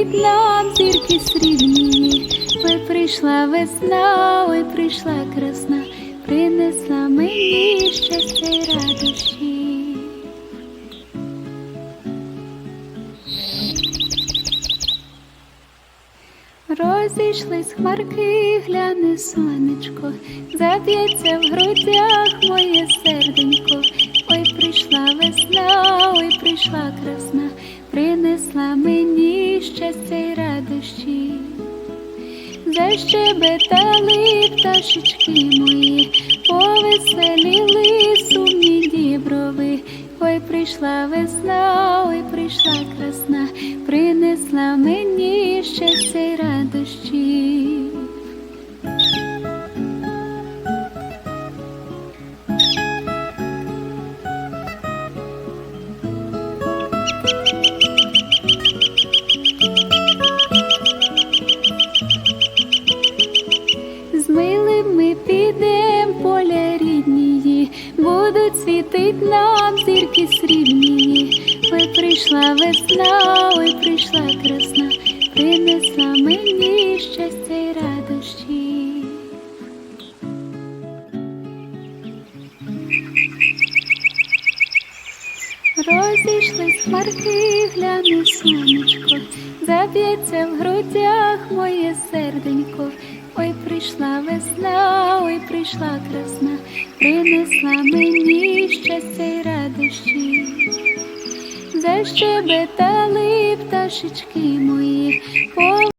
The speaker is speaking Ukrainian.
світить нам зірки срібні. Ой, прийшла весна, ой, прийшла красна, принесла мені щастя й радощі. Розійшлись хмарки, гляне сонечко, заб'ється в грудях моє серденько. Ой, прийшла весна, ой, прийшла красна, принесла мені щастя й радощі. Защебетали пташечки мої, повеселіли сумні діброви. Ой, прийшла весна, ой, прийшла будуть світить нам зірки срібні. Ой, прийшла весна, ой, прийшла красна, принесла мені щастя й радощі. Розійшлись хмарки, гляне сонечко, заб'ється в грудях моє серденько. Ой, прийшла весна, ой, прийшла красна, принесла мені щастя й радощі. Защебетали пташечки мої,